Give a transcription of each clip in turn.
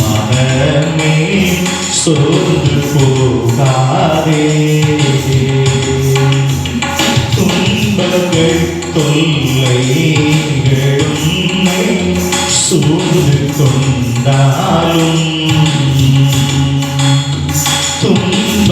மனமே சோர்ந்து போகாதே. துன்பங்கள் தொல்லைகள் சூழ்ந்து கொண்டாலும்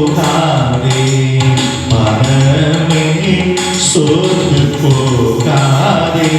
പോകാതെ മനമേ സോർന്നു പോകാതെ.